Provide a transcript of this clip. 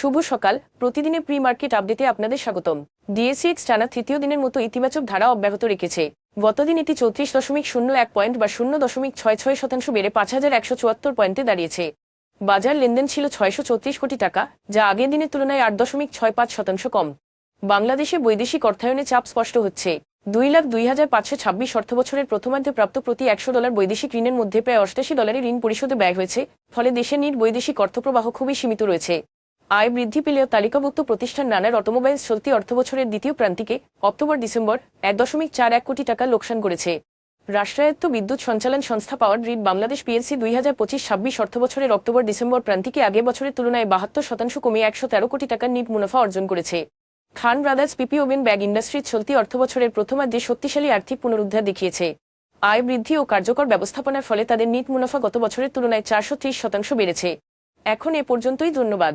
শুভ সকাল। প্রতিদিনের pre market আপডেটে আপনাদের স্বাগতম। ডিএসিএক্স টানা তৃতীয় দিনের মতো ইতিবাচক ধারা অব্যাহত রেখেছে। গতদিন এটি চৌত্রিশ দশমিক শূন্য এক পয়েন্ট বা শূন্য দশমিক ছয় ছয় শতাংশ বেড়ে পাঁচ হাজার একশো চুয়াত্তর পয়েন্টে দাঁড়িয়েছে। বাজার লেনদেন ছিল ছয়শো চৌত্রিশ কোটি টাকা, যা আগের দিনের তুলনায় আট দশমিক ছয় পাঁচ শতাংশ কম। বাংলাদেশে বৈদেশিক অর্থায়নে চাপ স্পষ্ট হচ্ছে। দুই লাখ দুই হাজার পাঁচশো ছাব্বিশ অর্থ অর্থবছরের প্রথমার্ধে প্রাপ্ত প্রতি একশো ডলার বৈদেশিক ঋণের মধ্যে প্রায় অষ্টাশি ডলারের ঋণ পরিশোধে ব্যয় হয়েছে, ফলে দেশের নিট বৈদেশিক অর্থপ্রবাহ খুবই সীমিত রয়েছে। আয় বৃদ্ধি পেলেও তালিকাভুক্ত প্রতিষ্ঠান নানার অটোমোবাইলস চলতি অর্থবছরের দ্বিতীয় প্রান্তিকে অক্টোবর ডিসেম্বর এক দশমিক চার এক কোটি টাকা লোকসান করেছে। রাষ্ট্রায়ত্ত বিদ্যুৎ সঞ্চালন সংস্থা পাওয়ার গ্রিড বাংলাদেশ পিএলসি দুই হাজার পঁচিশ ছাব্বিশ অর্থবছরের অক্টোবর ডিসেম্বর প্রান্তিকে আগের বছরের তুলনায় বাহাত্তর শতাংশ কমে একশো তেরো কোটি টাকার নিট মুনাফা অর্জন করেছে। Khan brothers PP woven bag ইন্ডাস্ট্রির চলতি অর্থবছরের প্রথমার্ধে শক্তিশালী আর্থিক পুনরুদ্ধার দেখিয়েছে। আয় বৃদ্ধি ও কার্যকর ব্যবস্থাপনার ফলে তাদের নিট মুনাফা গত বছরের তুলনায় চারশো শতাংশ বেড়েছে। এখন এ পর্যন্তই ধন্যবাদ।